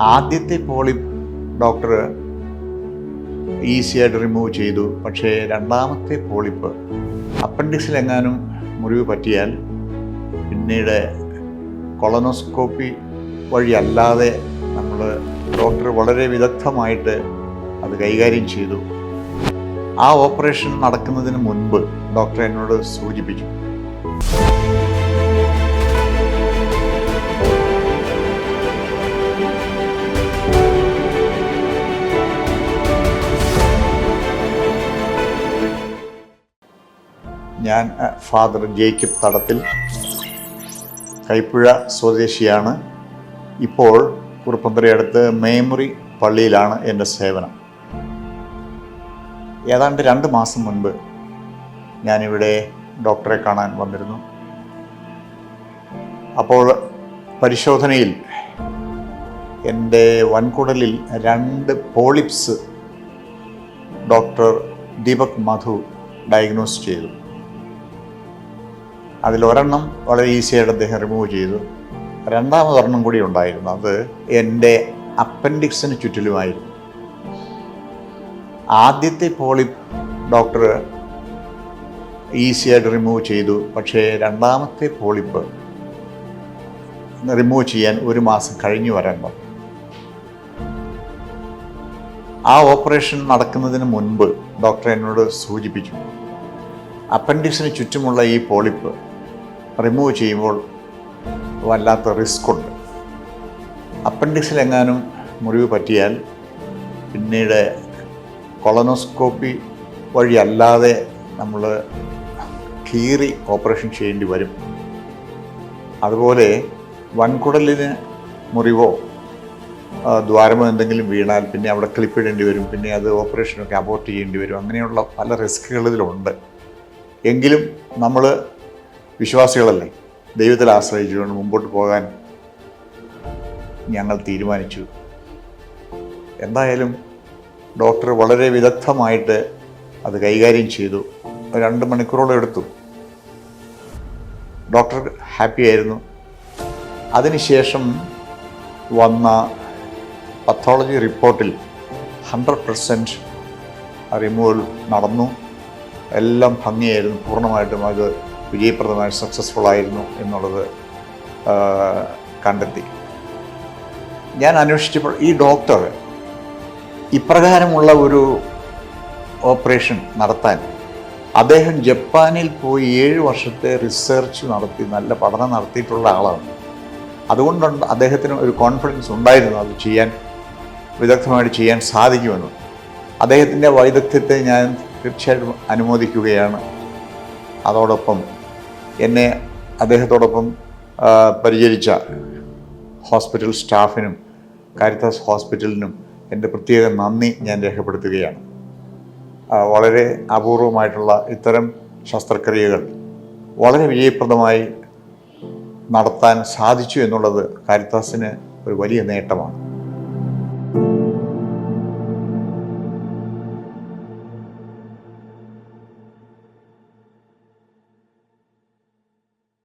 ആദ്യത്തെ polyp doctor ഈസിയായിട്ട് remove ചെയ്തു. പക്ഷേ രണ്ടാമത്തെ പോളിപ്പ് അപ്പൻഡിക്സിലെങ്ങാനും മുറിവ് പറ്റിയാൽ പിന്നീട് കൊളനോസ്കോപ്പി വഴിയല്ലാതെ നമ്മൾ ഡോക്ടർ വളരെ വിദഗ്ധമായിട്ട് അത് കൈകാര്യം ചെയ്തു. ആ ഓപ്പറേഷൻ നടക്കുന്നതിന് മുൻപ് ഡോക്ടർ എന്നോട് സൂചിപ്പിച്ചു. ഞാൻ ഫാദർ ജേക്കബ് തടത്തിൽ കൈപ്പുഴ സ്വദേശിയാണ്. ഇപ്പോൾ കുറുപ്പന്തരയടുത്ത് മേമുറി പള്ളിയിലാണ് എന്റെ സേവനം. ഏതാണ്ട് രണ്ട് മാസം മുൻപ് ഞാനിവിടെ ഡോക്ടറെ കാണാൻ വന്നിരുന്നു. അപ്പോൾ പരിശോധനയിൽ എന്റെ വൻകുടലിൽ രണ്ട് polyps doctor Deepak Madhu diagnose ചെയ്തു. അതിലൊരെണ്ണം വളരെ ഈസിയായിട്ട് അദ്ദേഹം റിമൂവ് ചെയ്തു. രണ്ടാമതൊരെണ്ണം കൂടി ഉണ്ടായിരുന്നു. അത് എന്റെ അപ്പൻഡിക്സിന് ചുറ്റിലുമായിരുന്നു. ആദ്യത്തെ പോളിപ്പ് ഡോക്ടർ ഈസിയായിട്ട് റിമൂവ് ചെയ്തു. പക്ഷേ രണ്ടാമത്തെ പോളിപ്പ് റിമൂവ് ചെയ്യാൻ ഒരു മാസം കഴിഞ്ഞു വരാൻ ആ ഓപ്പറേഷൻ നടക്കുന്നതിന് മുൻപ് ഡോക്ടർ എന്നോട് സൂചിപ്പിച്ചു. അപ്പൻഡിക്സിന് ചുറ്റുമുള്ള ഈ പോളിപ്പ് റിമൂവ് ചെയ്യുമ്പോൾ വല്ലാത്ത റിസ്ക് ഉണ്ട്. അപ്പൻഡിക്സിലെങ്ങാനും മുറിവ് പറ്റിയാൽ പിന്നീട് കൊളനോസ്കോപ്പി വഴിയല്ലാതെ നമ്മൾ കീറി ഓപ്പറേഷൻ ചെയ്യേണ്ടി വരും. അതുപോലെ വൻകുടലിന് മുറിവോ ദ്വാരമോ എന്തെങ്കിലും വീണാൽ പിന്നെ അവിടെ ക്ലിപ്പിടേണ്ടി വരും പിന്നെ അത് ഓപ്പറേഷനൊക്കെ അബോർട്ട് ചെയ്യേണ്ടി വരും. അങ്ങനെയുള്ള പല റിസ്കുകൾ ഇതിലുണ്ട്. എങ്കിലും നമ്മൾ വിശ്വാസികളല്ലേ? ദൈവത്തിൽ ആശ്രയിച്ചുകൊണ്ട് മുമ്പോട്ട് പോകാൻ ഞങ്ങൾ തീരുമാനിച്ചു. എന്തായാലും ഡോക്ടർ വളരെ വിദഗ്ധമായിട്ട് അത് കൈകാര്യം ചെയ്തു. രണ്ട് മണിക്കൂറോളം എടുത്തു. ഡോക്ടർ ഹാപ്പി ആയിരുന്നു. അതിനുശേഷം വന്ന പത്തോളജി റിപ്പോർട്ടിൽ ഹൺഡ്രഡ് പെർസെന്റ് റിമൂവൽ നടന്നു. എല്ലാം ഭംഗിയായിരുന്നു. പൂർണമായിട്ടും അത് വിജയപ്രദമായി സക്സസ്ഫുൾ ആയിരുന്നു എന്നുള്ളത് കണ്ടെത്തി. ഞാൻ അന്വേഷിച്ചപ്പോൾ ഈ ഡോക്ടർ ഇപ്രകാരമുള്ള ഒരു ഓപ്പറേഷൻ നടത്താൻ അദ്ദേഹം ജപ്പാനിൽ പോയി ഏഴ് വർഷത്തെ റിസർച്ച് നടത്തി നല്ല പഠനം നടത്തിയിട്ടുള്ള ആളാണ്. അതുകൊണ്ടുണ്ട് അദ്ദേഹത്തിന് ഒരു കോൺഫിഡൻസ് ഉണ്ടായിരുന്നു അത് ചെയ്യാൻ വിദഗ്ധമായിട്ട് ചെയ്യാൻ സാധിക്കുമെന്ന്. അദ്ദേഹത്തിന്റെ വൈദഗ്ധ്യത്തെ ഞാൻ തീർച്ചയായിട്ടും അനുമോദിക്കുകയാണ്. അതോടൊപ്പം എന്നെ അദ്ദേഹത്തോടൊപ്പം പരിചരിച്ച ഹോസ്പിറ്റൽ സ്റ്റാഫിനും കാരിത്താസ് ഹോസ്പിറ്റലിനും എന്റെ പ്രത്യേക നന്ദി ഞാൻ രേഖപ്പെടുത്തുകയാണ്. വളരെ അപൂർവമായിട്ടുള്ള ഇത്തരം ശസ്ത്രക്രിയകൾ വളരെ വിജയപ്രദമായി നടത്താൻ സാധിച്ചു എന്നുള്ളത് കാരിത്താസിന് ഒരു വലിയ നേട്ടമാണ്.